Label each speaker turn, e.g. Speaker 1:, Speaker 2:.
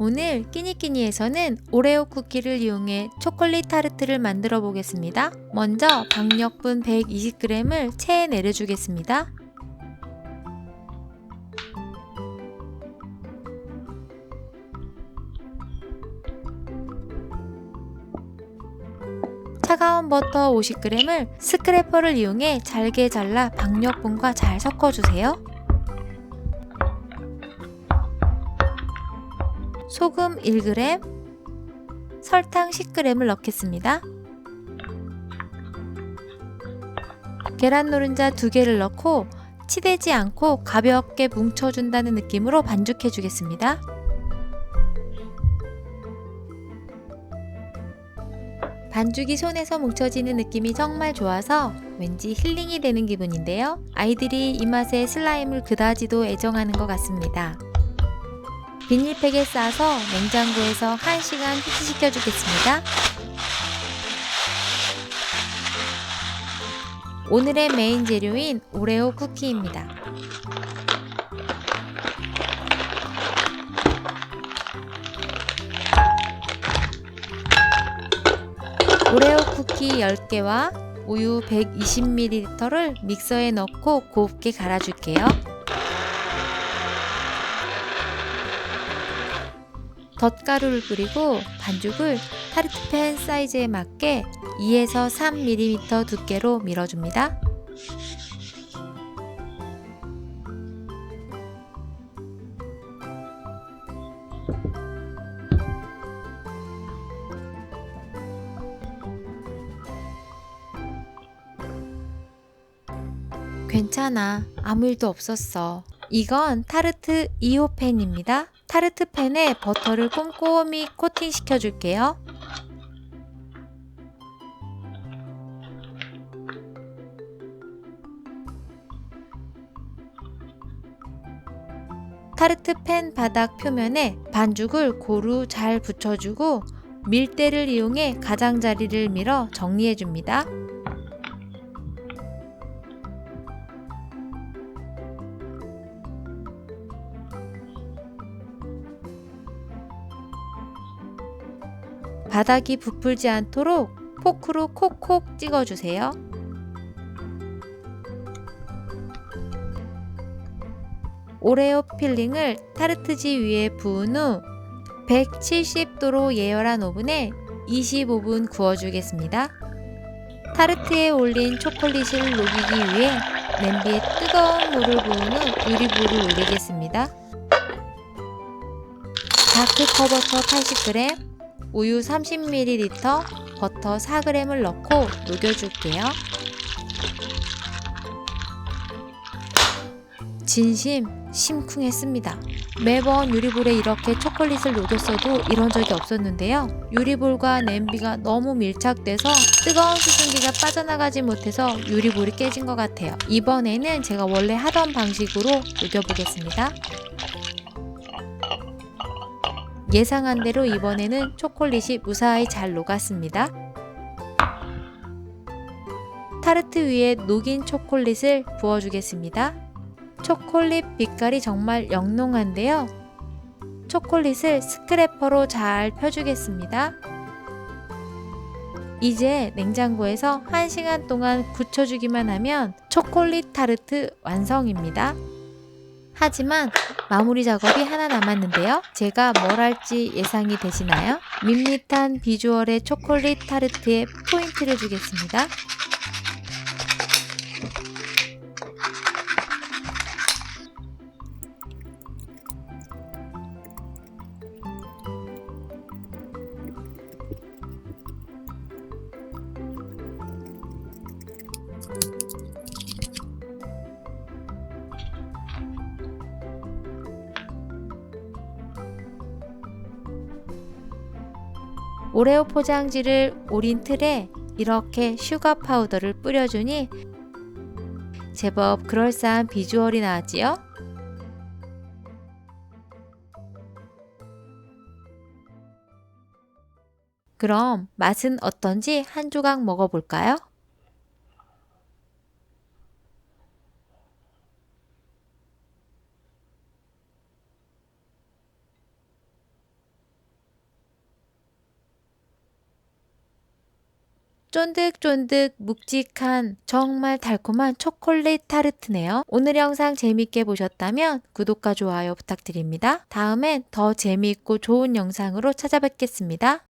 Speaker 1: 오늘 끼니끼니에서는 오레오 쿠키를 이용해 초콜릿 타르트를 만들어 보겠습니다. 먼저 박력분 120g을 체에 내려주겠습니다. 차가운 버터 50g을 스크래퍼를 이용해 잘게 잘라 박력분과 잘 섞어주세요. 소금 1g, 설탕 10g을 넣겠습니다. 계란 노른자 2개를 넣고 치대지 않고 가볍게 뭉쳐준다는 느낌으로 반죽해 주겠습니다. 반죽이 손에서 뭉쳐지는 느낌이 정말 좋아서 왠지 힐링이 되는 기분인데요. 아이들이 이 맛에 슬라임을 그다지도 애정하는 것 같습니다. 비닐팩에 싸서 냉장고에서 1시간 휴지시켜 주겠습니다. 오늘의 메인 재료인 오레오 쿠키입니다. 오레오 쿠키 10개와 우유 120ml를 믹서에 넣고 곱게 갈아줄게요. 덧가루를 뿌리고 반죽을 타르트팬 사이즈에 맞게 2에서 3mm 두께로 밀어줍니다. 괜찮아. 아무 일도 없었어. 이건 타르트 2호 팬입니다. 타르트 팬에 버터를 꼼꼼히 코팅 시켜줄게요. 타르트 팬 바닥 표면에 반죽을 고루 잘 붙여주고 밀대를 이용해 가장자리를 밀어 정리해줍니다. 바닥이 부풀지 않도록 포크로 콕콕 찍어주세요. 오레오 필링을 타르트지 위에 부은 후 170도로 예열한 오븐에 25분 구워주겠습니다. 타르트에 올린 초콜릿을 녹이기 위해 냄비에 뜨거운 물을 부은 후 유리불을 올리겠습니다. 다크 커버터 80g, 우유 30ml, 버터 4g을 넣고 녹여줄게요. 진심 심쿵했습니다. 매번 유리볼에 이렇게 초콜릿을 녹였어도 이런 적이 없었는데요. 유리볼과 냄비가 너무 밀착돼서 뜨거운 수증기가 빠져나가지 못해서 유리볼이 깨진 것 같아요. 이번에는 제가 원래 하던 방식으로 녹여보겠습니다. 예상한 대로 이번에는 초콜릿이 무사히 잘 녹았습니다. 타르트 위에 녹인 초콜릿을 부어주겠습니다. 초콜릿 빛깔이 정말 영롱한데요. 초콜릿을 스크래퍼로 잘 펴주겠습니다. 이제 냉장고에서 1시간 동안 굳혀주기만 하면 초콜릿 타르트 완성입니다. 하지만 마무리 작업이 하나 남았는데요. 제가 뭘 할지 예상이 되시나요? 밋밋한 비주얼의 초콜릿 타르트에 포인트를 주겠습니다. 오레오 포장지를 오린 틀에 이렇게 슈가 파우더를 뿌려주니 제법 그럴싸한 비주얼이 나왔지요? 그럼 맛은 어떤지 한 조각 먹어볼까요? 쫀득쫀득 묵직한 정말 달콤한 초콜릿 타르트네요. 오늘 영상 재밌게 보셨다면 구독과 좋아요 부탁드립니다. 다음엔 더 재미있고 좋은 영상으로 찾아뵙겠습니다.